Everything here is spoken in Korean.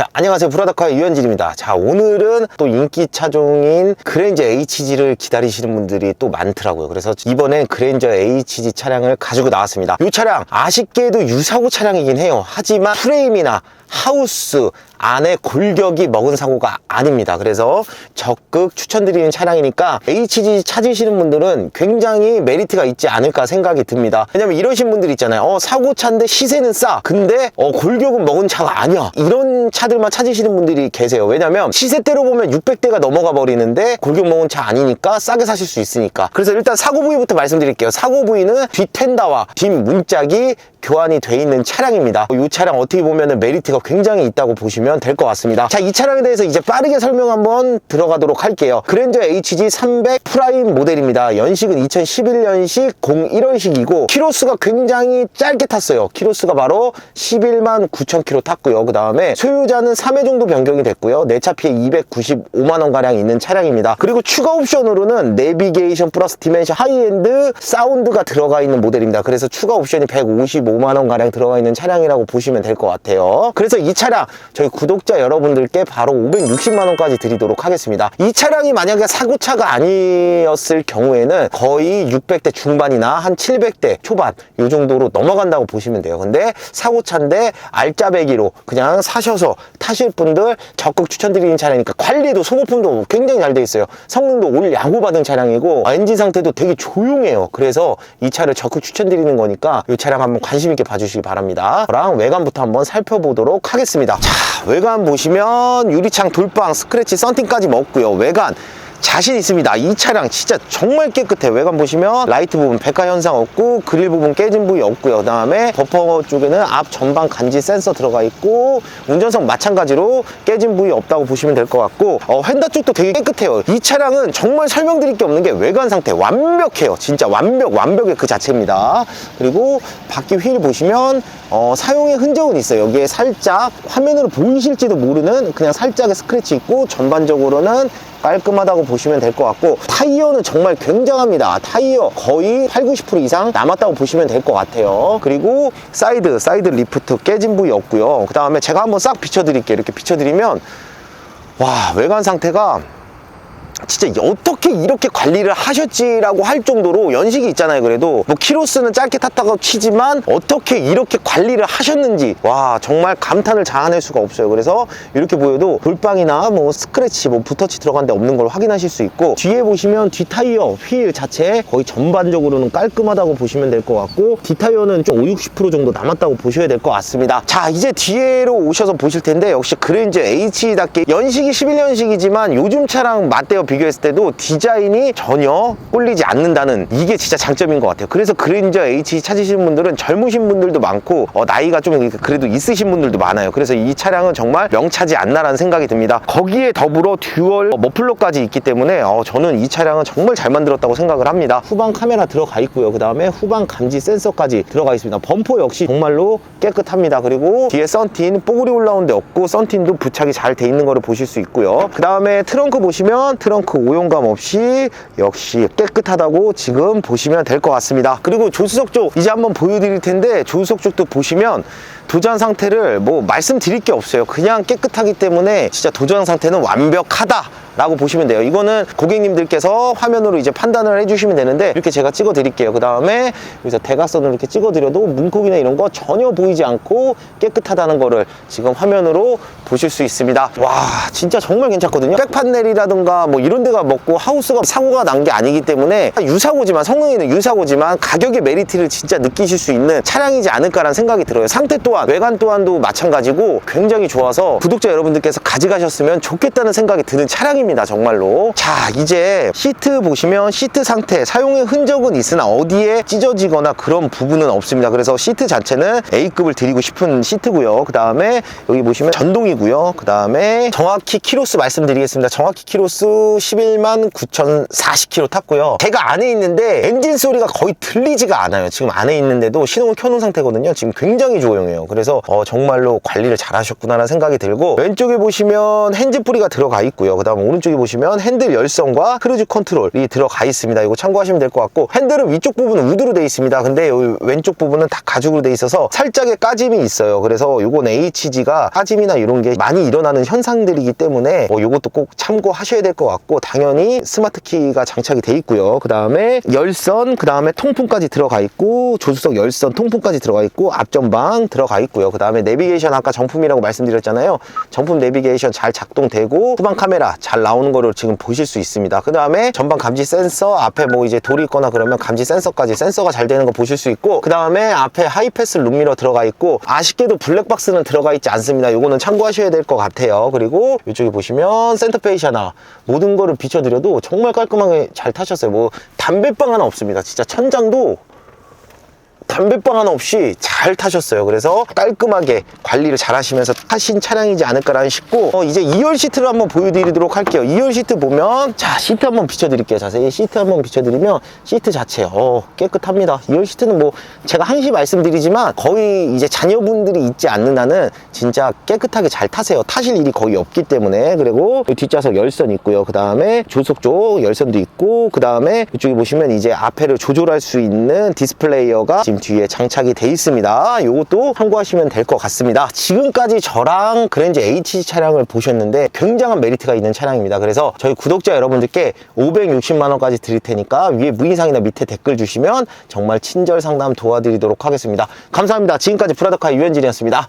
자, 안녕하세요. 브라더카의 유현진입니다. 자, 오늘은 또 인기 차종인 그랜저 HG를 기다리시는 분들이 또 많더라고요. 그래서 이번엔 그랜저 HG 차량을 가지고 나왔습니다. 이 차량 아쉽게도 유사고 차량이긴 해요. 하지만 프레임이나 하우스 안에 골격이 먹은 사고가 아닙니다. 그래서 적극 추천드리는 차량이니까 HG 찾으시는 분들은 굉장히 메리트가 있지 않을까 생각이 듭니다. 왜냐면 이러신 분들 있잖아요. 어, 사고차인데 시세는 싸. 근데 어, 골격은 먹은 차가 아니야. 이런 차들만 찾으시는 분들이 계세요. 왜냐면 시세대로 보면 600대가 넘어가 버리는데 골격 먹은 차 아니니까 싸게 사실 수 있으니까. 그래서 일단 사고 부위부터 말씀드릴게요. 사고 부위는 뒷텐다와 뒷 문짝이 교환이 돼 있는 차량입니다. 이 차량 어떻게 보면 메리트가 굉장히 있다고 보시면 될 것 같습니다. 자, 이 차량에 대해서 이제 빠르게 설명 한번 들어가도록 할게요. 그랜저 HG 300 프라임 모델입니다. 연식은 2011년식 01월식이고 키로수가 굉장히 짧게 탔어요. 키로수가 바로 11만 9천 킬로 탔고요. 그 다음에 소유자는 3회 정도 변경이 됐고요. 내차 피해 295만 원 가량 있는 차량입니다. 그리고 추가 옵션으로는 내비게이션 플러스 디멘션 하이엔드 사운드가 들어가 있는 모델입니다. 그래서 추가 옵션이 155만 원 가량 들어가 있는 차량이라고 보시면 될 것 같아요. 그래서 이 차량 저희 구독자 여러분들께 바로 560만 원까지 드리도록 하겠습니다. 이 차량이 만약에 사고차가 아니었을 경우에는 거의 600대 중반이나 한 700대 초반 이 정도로 넘어간다고 보시면 돼요. 근데 사고차인데 알짜배기로 그냥 사셔서 타실 분들 적극 추천드리는 차량이니까 관리도 소모품도 굉장히 잘 돼 있어요. 성능도 올 야구 받은 차량이고 아, 엔진 상태도 되게 조용해요. 그래서 이 차를 적극 추천드리는 거니까 이 차량 한번 관심 있게 봐주시기 바랍니다. 저랑 외관부터 한번 살펴보도록 하겠습니다. 자, 외관 보시면 유리창 돌방 스크래치 썬팅까지 먹고요. 외관 자신 있습니다. 이 차량 진짜 정말 깨끗해. 외관 보시면 라이트 부분 백화 현상 없고 그릴 부분 깨진 부위 없고요. 그 다음에 버퍼 쪽에는 앞 전방 간지 센서 들어가 있고 운전석 마찬가지로 깨진 부위 없다고 보시면 될 것 같고 어, 휀다 쪽도 되게 깨끗해요. 이 차량은 정말 설명드릴 게 없는 게 외관 상태 완벽해요. 진짜 완벽 완벽의 그 자체입니다. 그리고 바퀴 휠 보시면 어, 사용의 흔적은 있어요. 여기에 살짝 화면으로 보이실지도 모르는 그냥 살짝의 스크래치 있고 전반적으로는 깔끔하다고 보시면 될 것 같고 타이어는 정말 굉장합니다. 타이어 거의 8, 90% 이상 남았다고 보시면 될 것 같아요. 그리고 사이드 사이드 리프트 깨진 부위 없고요. 그 다음에 제가 한번 싹 비춰드릴게요. 이렇게 비춰드리면 와 외관 상태가 진짜 어떻게 이렇게 관리를 하셨지라고 할 정도로 연식이 있잖아요 그래도. 뭐 키로수는 짧게 탔다고 치지만 어떻게 이렇게 관리를 하셨는지. 와 정말 감탄을 자아낼 수가 없어요. 그래서 이렇게 보여도 돌방이나 뭐 스크래치 뭐 붓터치 들어간 데 없는 걸 확인하실 수 있고 뒤에 보시면 뒤 타이어 휠 자체 거의 전반적으로는 깔끔하다고 보시면 될 것 같고 뒤 타이어는 좀 5, 60% 정도 남았다고 보셔야 될 것 같습니다. 자 이제 뒤에로 오셔서 보실 텐데 역시 그랜저 H답게 연식이 11년식이지만 요즘 차랑 맞대 어 비교했을 때도 디자인이 전혀 꿀리지 않는다는 이게 진짜 장점인 것 같아요. 그래서 그랜저 H 찾으시는 분들은 젊으신 분들도 많고 어, 나이가 좀 그래도 있으신 분들도 많아요. 그래서 이 차량은 정말 명차지 않나라는 생각이 듭니다. 거기에 더불어 듀얼 머플러까지 있기 때문에 어, 저는 이 차량은 정말 잘 만들었다고 생각을 합니다. 후방 카메라 들어가 있고요. 그 다음에 후방 감지 센서까지 들어가 있습니다. 범퍼 역시 정말로 깨끗합니다. 그리고 뒤에 썬틴 뽀글이 올라온 데 없고 썬틴도 부착이 잘 돼 있는 거를 보실 수 있고요. 그 다음에 트렁크 보시면 트렁크 오용감 없이 역시 깨끗하다고 지금 보시면 될 것 같습니다. 그리고 조수석 쪽 이제 한번 보여드릴 텐데 조수석 쪽도 보시면 도전 상태를 뭐 말씀드릴 게 없어요. 그냥 깨끗하기 때문에 진짜 도전 상태는 완벽하다. 라고 보시면 돼요. 이거는 고객님들께서 화면으로 이제 판단을 해주시면 되는데 이렇게 제가 찍어 드릴게요. 그 다음에 여기서 대각선으로 이렇게 찍어 드려도 문콕이나 이런 거 전혀 보이지 않고 깨끗하다는 거를 지금 화면으로 보실 수 있습니다. 와 진짜 정말 괜찮거든요. 백판넬이라든가 뭐 이런 데가 먹고 하우스가 사고가 난 게 아니기 때문에 유사고지만 성능에는 유사고지만 가격의 메리트를 진짜 느끼실 수 있는 차량이지 않을까라는 생각이 들어요. 상태 또한 외관 또한도 마찬가지고 굉장히 좋아서 구독자 여러분들께서 가져가셨으면 좋겠다는 생각이 드는 차량입니다. 정말로. 자 이제 시트 보시면 시트 상태 사용의 흔적은 있으나 어디에 찢어지거나 그런 부분은 없습니다. 그래서 시트 자체는 A급을 드리고 싶은 시트고요. 그 다음에 여기 보시면 전동이고요. 그 다음에 정확히 키로수 말씀드리겠습니다. 정확히 키로수 11만 9,040km 탔고요. 제가 안에 있는데 엔진 소리가 거의 들리지가 않아요. 지금 안에 있는데도 시동을 켜놓은 상태거든요. 지금 굉장히 조용해요. 그래서 어, 정말로 관리를 잘 하셨구나라는 생각이 들고 왼쪽에 보시면 핸즈프리가 들어가 있고요. 그 다음 오른쪽에 보시면 핸들 열선과 크루즈 컨트롤이 들어가 있습니다. 이거 참고하시면 될 것 같고 핸들은 위쪽 부분은 우드로 되어 있습니다. 근데 왼쪽 부분은 다 가죽으로 되어 있어서 살짝의 까짐이 있어요. 그래서 이건 HG가 까짐이나 이런 게 많이 일어나는 현상들이기 때문에 어, 이것도 꼭 참고하셔야 될 것 같고 당연히 스마트 키가 장착이 돼 있고요. 그 다음에 열선, 그 다음에 통풍까지 들어가 있고 조수석 열선 통풍까지 들어가 있고 앞전방 들어가 있고요. 그 다음에 내비게이션 아까 정품이라고 말씀드렸잖아요. 정품 내비게이션 잘 작동되고 후방 카메라 잘 나오는 거를 지금 보실 수 있습니다. 그 다음에 전방 감지 센서 앞에 뭐 이제 돌이 있거나 그러면 감지 센서까지 센서가 잘 되는 거 보실 수 있고 그 다음에 앞에 하이패스 룸미러 들어가 있고 아쉽게도 블랙박스는 들어가 있지 않습니다. 요거는 참고하셔야 될 것 같아요. 그리고 이쪽에 보시면 센터페이샤나 모든 거를 비춰드려도 정말 깔끔하게 잘 타셨어요. 뭐 담배빵 하나 없습니다. 진짜 천장도 담배빵 하나 없이 잘 타셨어요. 그래서 깔끔하게 관리를 잘 하시면서 타신 차량이지 않을까라는 싶고 어, 이제 2열 시트를 한번 보여드리도록 할게요. 2열 시트 보면 자 시트 한번 비춰드릴게요. 자세히 시트 한번 비춰드리면 시트 자체 어, 깨끗합니다. 2열 시트는 뭐 제가 항시 말씀드리지만 거의 이제 자녀분들이 있지 않는 한은 진짜 깨끗하게 잘 타세요. 타실 일이 거의 없기 때문에 그리고 이 뒷좌석 열선 있고요. 그 다음에 조석 쪽 열선도 있고 그 다음에 이쪽에 보시면 이제 앞에를 조절할 수 있는 디스플레이어가 지금 뒤에 장착이 돼 있습니다. 이것도 참고하시면 될 것 같습니다. 지금까지 저랑 그랜저 HG 차량을 보셨는데 굉장한 메리트가 있는 차량입니다. 그래서 저희 구독자 여러분들께 560만 원까지 드릴 테니까 위에 무인상이나 밑에 댓글 주시면 정말 친절 상담 도와드리도록 하겠습니다. 감사합니다. 지금까지 브라더카 유현진이었습니다.